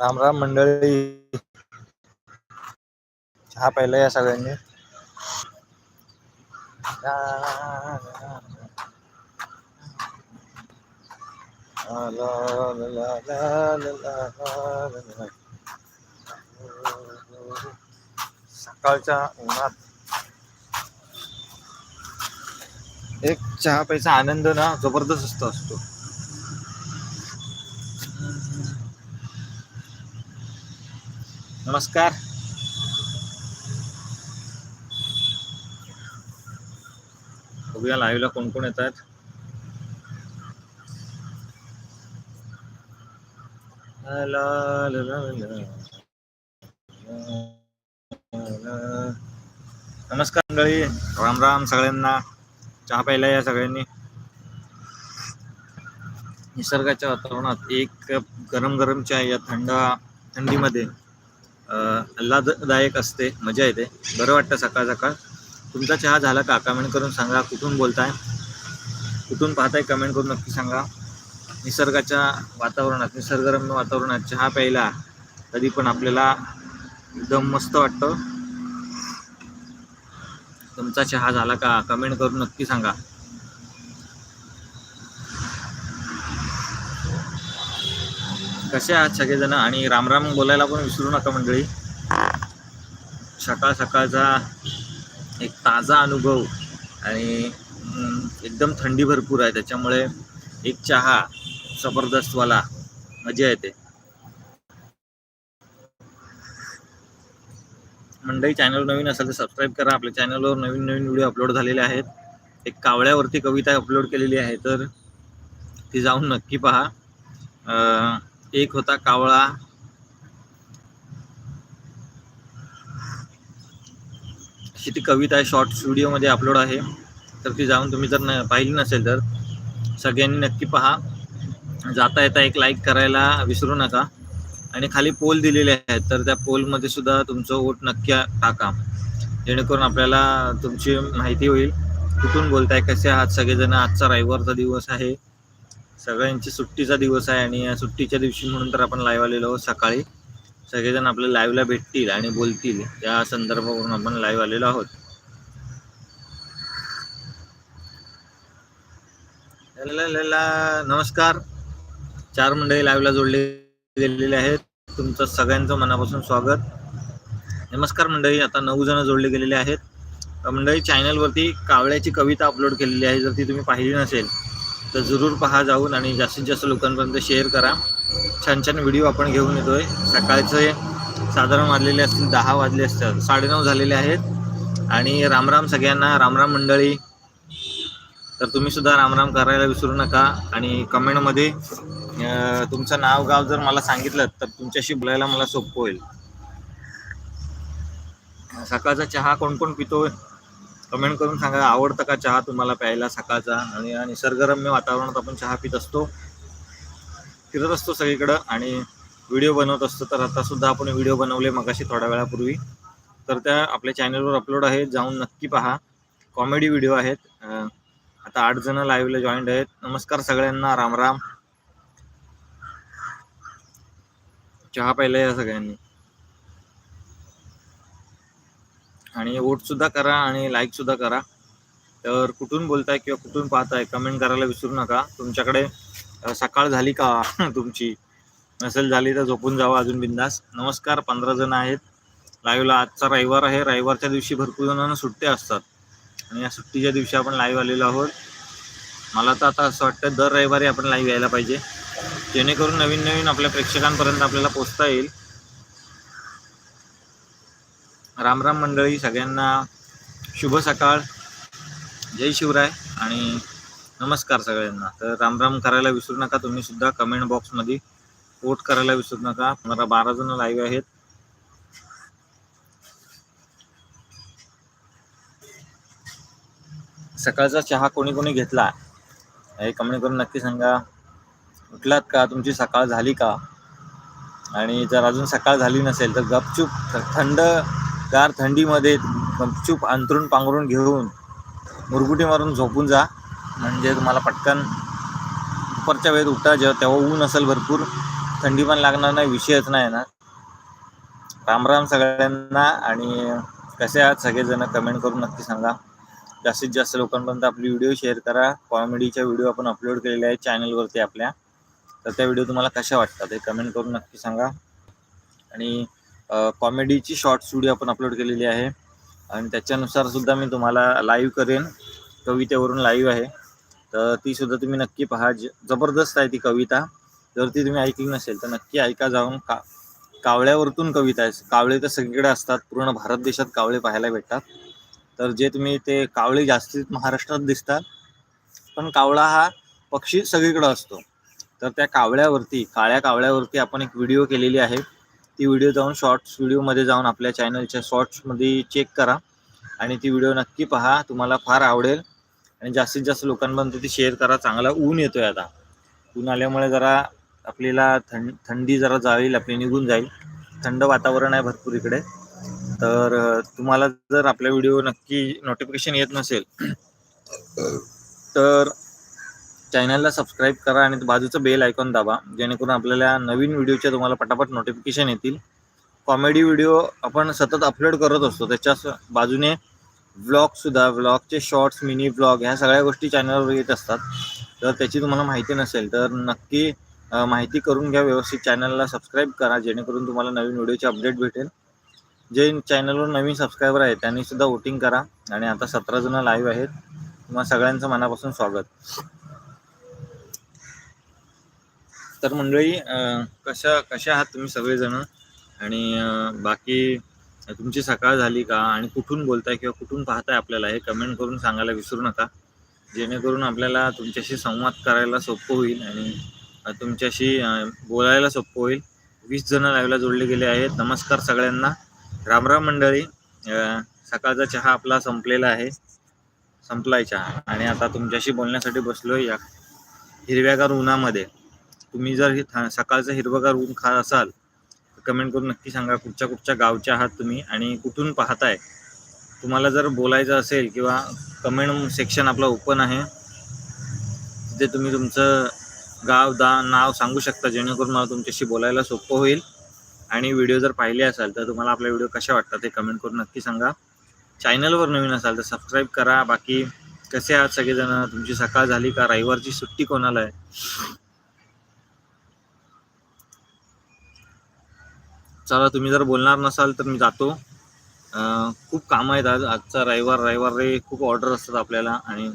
राम राम मंडळी. चहा पाहिला या सगळ्यांनी. सकाळच्या उन्हात एक चहा प्यायचा आनंद ना जबरदस्त असतो. नमस्कार. बघूया लाईव्हला कोण कोण येत आहेत नमस्कार मंडळी. राम राम सगळ्यांना. चहा प्यायला या सगळ्यांनी. निसर्गाच्या वातावरणात एक गरम गरम चहा या थंड थंडीमध्ये आल्हाददायक असते मजा येते. बरं वाटतं सकाळ सकाळ. तुमचा चहा झाला का? कमेंट करून सांगा. कुठून बोलताय? कुठून पाहताय? कमेंट करून नक्की सांगा. निसर्गाच्या वातावरणात निसर्गरम्य वातावरणात चहा प्यायला तरी पण आपल्याला एकदम मस्त वाटतं. तुमचा चहा झाला का? कमेंट करून नक्की सांगा. कसे आहात सगळेजण? आणि रामराम बोलायला पण विसरू नका मंडळी. सकाळ सकाळचा एक ताजा अनुभव आणि एकदम थंडी भरपूर आहे. त्याच्यामुळे एक चहा जबरदस्तवाला मजा येते. मंडळी चॅनल नवीन असेल तर सबस्क्राईब करा. आपल्या चॅनलवर नवीन नवीन व्हिडिओ अपलोड झालेले आहेत. एक कावळ्यावरती कविता अपलोड केलेली आहे तर ती जाऊन नक्की पहा. एक होता कावळा. अशी ती कविता आहे शॉर्ट्स व्हिडिओमध्ये अपलोड आहे. तर ती जाऊन तुम्ही जर न पाहिली नसेल तर सगळ्यांनी नक्की पहा. जाता येता एक लाईक करायला विसरू नका. आणि खाली पोल दिलेले आहेत तर त्या पोलमध्ये सुद्धा तुमचं वोट नक्की टाका. जेणेकरून आपल्याला तुमची माहिती होईल. कुठून बोलताय कसे आहात सगळेजण? आजचा रविवारचा दिवस आहे. सगळ्यांची सुट्टीचा दिवस आहे आणि या सुट्टीच्या दिवशी म्हणून तर आपण लाईव्ह आलेलो आहोत सकाळी. सगळेजण आपल्या लाईव्हला भेटतील आणि बोलतील. या संदर्भावरून आपण लाईव्ह आलेलो आहोत. नमस्कार. चार मंडळी लाईव्हला जोडले गेलेले आहेत. तुमचं सगळ्यांचं मनापासून स्वागत. नमस्कार मंडळी आता नऊ जण जोडले गेलेले आहेत. मंडळी चॅनलवरती कावळ्याची कविता अपलोड केलेली आहे. जर ती तुम्ही पाहिली नसेल तर जरूर पहा जाऊन आणि जास्तीत जास्त लोकांपर्यंत शेअर करा. छान छान व्हिडिओ आपण घेऊन येतो आहे सकाळचे साधारण वाजलेले असतील दहा वाजले असतात. साडेनऊ झालेले आहेत. आणि रामराम सगळ्यांना रामराम मंडळी. तर तुम्ही सुद्धा रामराम करायला विसरू नका. आणि कमेंटमध्ये तुमचं नाव गाव जर मला सांगितलं तर तुमच्याशी बोलायला मला सोपं होईल. सकाळचा चहा कोण कोण पितोय? कमेंट करून सांगा आवडतं का चहा तुम्हाला प्यायला सकाळचा? आणि या निसर्गरम्य वातावरणात आपण चहा पित असतो फिरत असतो सगळीकडं. आणि व्हिडिओ बनवत असतो तर आतासुद्धा आपण व्हिडिओ बनवले मगाशी थोड्या वेळापूर्वी. तर त्या आपल्या चॅनलवर अपलोड आहेत जाऊन नक्की पहा. कॉमेडी व्हिडिओ आहेत. आता आठ जण लाईव्हला जॉईंट आहेत. नमस्कार सगळ्यांना राम राम. चहा प्यायला या सगळ्यांनी. आणि वोट सुद्धा करा आणि लाईक सुद्धा करा. तर कुठून बोलताय किंवा कुठून पाहताय कमेंट करायला विसरू नका. तुमच्याकडे सकाळ झाली का तुमची? नसेल झाली तर झोपून जावा अजून बिंदास. नमस्कार पंधरा जण आहेत. लाईव्हला आजचा रविवार आहे. रविवारच्या दिवशी भरपूर जणांना सुट्ट्या असतात. आणि या सुट्टीच्या दिवशी आपण लाईव्ह आलेलो आहोत. मला तर आता असं वाटतं दर रविवारी आपण लाईव्ह यायला पाहिजे. जेणेकरून नवीन नवीन आपल्या प्रेक्षकांपर्यंत आपल्याला पोचता येईल. रामराम मंडळी सगळ्यांना शुभ सकाळ. जय शिवराय आणि नमस्कार सगळ्यांना. तर राम राम करायला विसरू नका तुम्ही सुद्धा कमेंट बॉक्समध्ये वोट करायला विसरू नका. मला बारा जण लाईव्ह आहेत. सकाळचा चहा कोणी कोणी घेतला? हे कमेंट करून नक्की सांगा. उठलात का? तुमची सकाळ झाली का? आणि जर अजून सकाळ झाली नसेल तर गपचूप थंड गार थंडीमध्ये गपचूप अंथरून पांघरून घेऊन मुरगुटी मारून झोपून जा. म्हणजे तुम्हाला पटकन दुपारच्या वेळेत उठा जेव्हा तेव्हा ऊन असेल भरपूर. थंडी पण लागणार नाही विषयच नाही ना. राम राम सगळ्यांना आणि कसे आहात सगळेजण कमेंट करून नक्की सांगा. जास्तीत जास्त लोकांपर्यंत आपली व्हिडिओ शेअर करा. कॉमेडीच्या व्हिडिओ आपण अपलोड केलेले आहेत चॅनलवरती आपल्या. तर त्या व्हिडिओ तुम्हाला कशा वाटतात हे कमेंट करून नक्की सांगा. आणि कॉमेडीची शॉर्ट स्टुडिओ आपण अपलोड केलेली आहे. आणि त्याच्यानुसार सुद्धा मी तुम्हाला लाईव्ह करेन. कवितेवरून लाईव्ह आहे. तर ती सुद्धा तुम्ही नक्की पहा. ज जबरदस्त आहे ती कविता. जर ती तुम्ही ऐकली नसेल तर नक्की ऐका जाऊन. का कावळ्यावरतून कविता आहे. कावळे तर सगळीकडे असतात. पूर्ण भारत देशात कावळे पाहायला भेटतात. तर जे तुम्ही ते कावळे जास्तीत महाराष्ट्रात दिसतात. पण कावळा हा पक्षी सगळीकडे असतो. तर त्या कावळ्यावरती काळ्या कावळ्यावरती आपण एक व्हिडिओ केलेली आहे. ती व्हिडिओ जाऊन शॉर्ट्स व्हिडिओमध्ये जाऊन आपल्या चॅनलच्या शॉर्ट्समध्ये चेक करा. आणि ती व्हिडिओ नक्की पहा तुम्हाला फार आवडेल. आणि जास्तीत जास्त लोकांपर्यंत ती शेअर करा. चांगला ऊन येतोय आता. ऊन आल्यामुळे जरा आपल्याला थंड थंडी जरा जाईल आपली निघून जाईल. थंड वातावरण आहे भरपूर इकडे. तर तुम्हाला जर आपला व्हिडिओ नक्की नोटिफिकेशन येत नसेल तर चॅनलला सबस्क्राईब करा आणि बाजूचं बेल आयकॉन दाबा जेणेकरून आपल्याला नवीन व्हिडिओचे तुम्हाला पटापट नोटिफिकेशन येतील. कॉमेडी व्हिडिओ आपण सतत अपलोड करत असतो. त्याच्या बाजूने व्लॉगसुद्धा व्लॉगचे शॉर्ट्स मिनी व्लॉग ह्या सगळ्या गोष्टी चॅनलवर येत असतात. तर त्याची तुम्हाला माहिती नसेल तर नक्की माहिती करून घ्या व्यवस्थित. चॅनलला सबस्क्राईब करा जेणेकरून तुम्हाला नवीन व्हिडिओचे अपडेट भेटेल. जे चॅनलवर नवीन सबस्क्रायबर आहेत त्यांनीसुद्धा वोटिंग करा. आणि आता सतरा जण लाईव्ह आहेत. तुम्हाला सगळ्यांचं मनापासून स्वागत. तर मंडळी कशा कशा आहात तुम्ही सगळेजण? आणि बाकी तुमची सकाळ झाली का? आणि कुठून बोलताय किंवा कुठून पाहताय आपल्याला हे कमेंट करून सांगायला विसरू नका. जेणेकरून आपल्याला तुमच्याशी संवाद करायला सोपं होईल आणि तुमच्याशी बोलायला सोपं होईल. वीस जण लाईव्हला जोडले गेले आहेत. नमस्कार सगळ्यांना. रामराम मंडळी. सकाळचा चहा आपला संपलेला आहे. संपलाय चहा. आणि आता तुमच्याशी बोलण्यासाठी बसलोय या हिरव्यागार उन्हामध्ये. तुम्ही जर हे सकाळचं हिरवगार ऊन खात असाल तर कमेंट करून नक्की सांगा कुठच्या कुठच्या गावच्या आहात तुम्ही आणि कुठून पाहताय. तुम्हाला जर बोलायचं असेल किंवा कमेंट सेक्शन आपलं ओपन आहे तिथे तुम्ही तुमचं गाव दा नाव सांगू शकता जेणेकरून मला तुमच्याशी बोलायला सोपं होईल. आणि व्हिडिओ जर पाहिले असाल तर तुम्हाला आपला व्हिडिओ कशा वाटतात ते कमेंट करून नक्की सांगा. चॅनलवर नवीन असाल तर सबस्क्राईब करा. बाकी कसे आहात सगळेजण? तुमची सकाळ झाली का? रविवारची सुट्टी कोणाला आहे? चला तुम्ही जर बोलणार नसाल तर मी जातो. खूप कामं आहेत आज. आजचा रविवार रविवार रे खूप ऑर्डर असतात आपल्याला आणि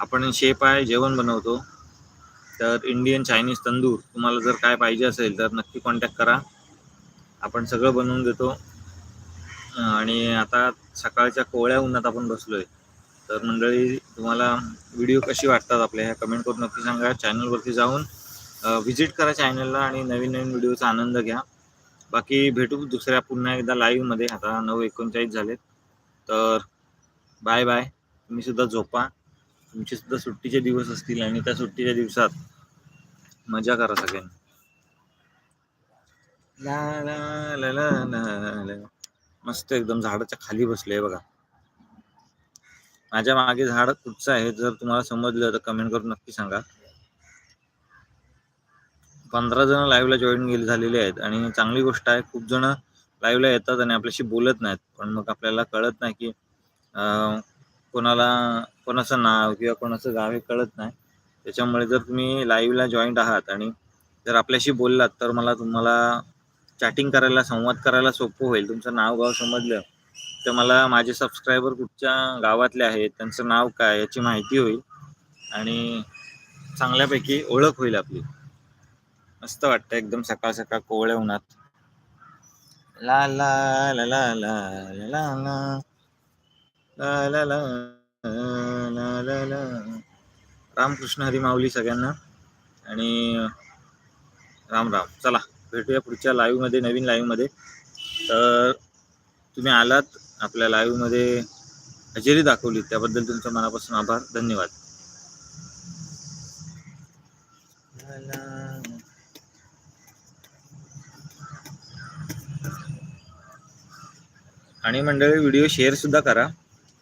आपण शेप आहे जेवण बनवतो. तर इंडियन चायनीज तंदूर तुम्हाला जर काय पाहिजे असेल तर नक्की कॉन्टॅक्ट करा. आपण सगळं बनवून देतो. आणि आता सकाळच्या कोवळ्या उन्हात आपण बसलो आहे तर मंडळी तुम्हाला व्हिडिओ कशी वाटतात आपल्या? ह्या कमेंट करून नक्की सांगा. चॅनलवरती जाऊन व्हिजिट करा चॅनलला आणि नवीन नवीन व्हिडिओचा आनंद घ्या. बाकी भेटू दुसऱ्या पुन्हा एकदा लाईव्हमध्ये. आता नऊ एकोणचाळीस झालेत. तर बाय बाय तुम्ही सुद्धा झोपा. तुमचे सुद्धा सुट्टीचे दिवस असतील आणि त्या सुट्टीच्या दिवसात मजा करा सगळ्यांनी. ला ला ला ला ला ला. मस्त एकदम झाडाच्या खाली बसले बघा. माझ्या मागे झाड कुठचं आहे? जर तुम्हाला समजलं तर कमेंट करून नक्की सांगा. पंधरा जण लाईव्हला जॉईन गेले झालेले आहेत. आणि चांगली गोष्ट आहे खूप जण लाईव्हला येतात आणि आपल्याशी बोलत नाहीत. पण मग आपल्याला कळत नाही की कोणाला कोणाचं नाव किंवा कोणाचं गाव हे कळत नाही. त्याच्यामुळे जर तुम्ही लाईव्हला जॉईंट आहात आणि जर आपल्याशी बोललात तर मला तुम्हाला चॅटिंग करायला संवाद करायला सोपं होईल. तुमचं नाव गाव समजलं तर मला माझे सबस्क्रायबर कुठच्या गावातले आहेत त्यांचं नाव काय याची माहिती होईल. आणि चांगल्यापैकी ओळख होईल आपली. मस्त वाटतं एकदम सकाळ सकाळ कोवळ्या उन्हात ला ला ला ला ला ला ला ला ला ला ला ला रामकृष्ण हरी माऊली सगळ्यांना आणि राम राम चला भेटूया पुढच्या लाईव्हमध्ये नवीन लाईव्हमध्ये तर तुम्ही आलात आपल्या लाईव्हमध्ये हजेरी दाखवली त्याबद्दल तुमचा मनापासून आभार धन्यवाद ला ला. आणि मंडळी व्हिडिओ शेअरसुद्धा करा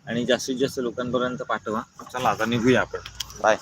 आणि जास्तीत जास्त लोकांपर्यंत पाठवा. चला आता निघूया आपण. बाय